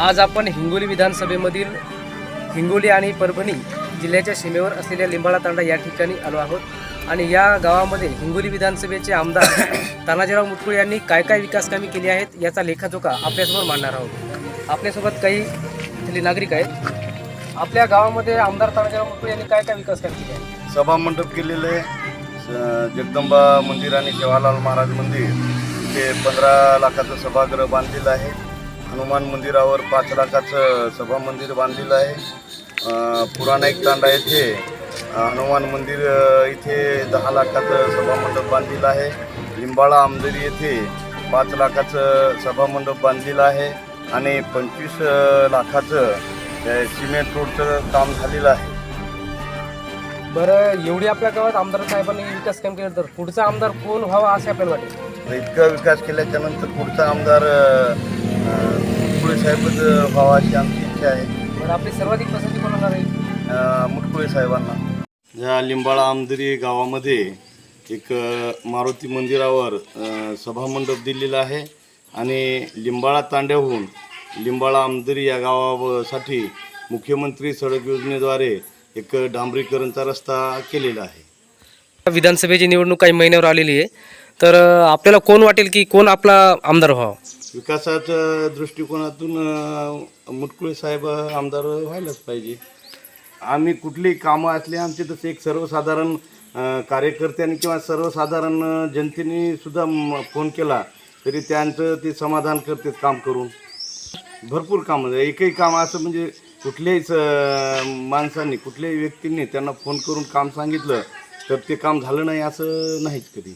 आज आपण हिंगोली विधानसभेमधील हिंगोली आणि परभणी जिल्ह्याच्या सीमेवर असलेल्या लिंबाळा तांडा या ठिकाणी आलो आहोत. आणि या गावामध्ये हिंगोली विधानसभेचे आमदार तानाजीराव मुटकुळे यांनी काय काय विकासकामे केली आहेत याचा लेखाजोखा आपल्यासमोर मांडणार आहोत. आपल्यासोबत काही इथले नागरिक आहेत. आपल्या गावामध्ये आमदार तानाजीराव मुटकुळे यांनी काय काय विकासकाम केले आहेत? सभा मंडप केलेलं आहे. जगदंबा मंदिर आणि जवाहरलाल महाराज मंदिर. ते पंधरा लाखाचं सभागृह बांधलेलं आहे. हनुमान मंदिरावर पाच लाखाचं सभा मंदिर बांधलेलं आहे. अं, पुराणा एक तांडा येथे हनुमान मंदिर इथे दहा लाखाचं सभामंडप बांधलेलं आहे. लिंबाळा आमदरी येथे पाच लाखाचं सभामंडप बांधलेलं आहे. आणि पंचवीस लाखाचं सिमेंट रोडचं काम झालेलं आहे. बरं एवढी आपल्या गावात आमदार साहेबांनी विकास काम केलं तर पुढचा आमदार कोण व्हावा असे आपल्याला वाटेल इतका विकास केल्याच्यानंतर पुढचा आमदार मुटकुळे साहेबच अशी आमची इच्छा आहे. बरं आपली सर्वाधिक पसंती कोण होणार आहे? अ, मुटकुळे साहेबांना. या लिंबाळा आमदरी गावामध्ये एक अ, मारुती मंदिरावर अ, सभामंडप दिलेला आहे आणि लिंबाळा तांड्याहून लिंबाळा आमदरी या गावासाठी मुख्यमंत्री सडक योजनेद्वारे एक डांबरीकरणचा रस्ता केलेला आहे. विधानसभेची निवडणूक काही महिन्यावर आलेली आहे. तर अं, आपल्याला कोण वाटेल की कोण आपला आमदार व्हावा? विकासाच्या दृष्टिकोनातून मुटकुळे साहेब आमदार व्हायलाच पाहिजे. आम्ही कुठलीही कामं असली आमचे तसे एक सर्वसाधारण कार्यकर्त्यांनी किंवा सर्वसाधारण जनतेने सुद्धा फोन केला तरी त्यांचं ते समाधान करते काम करून. भरपूर कामं एकही काम असं म्हणजे कुठल्याहीच माणसांनी कुठल्याही व्यक्तींनी त्यांना फोन करून काम सांगितलं तर ते काम झालं नाही असं नाहीच कधी.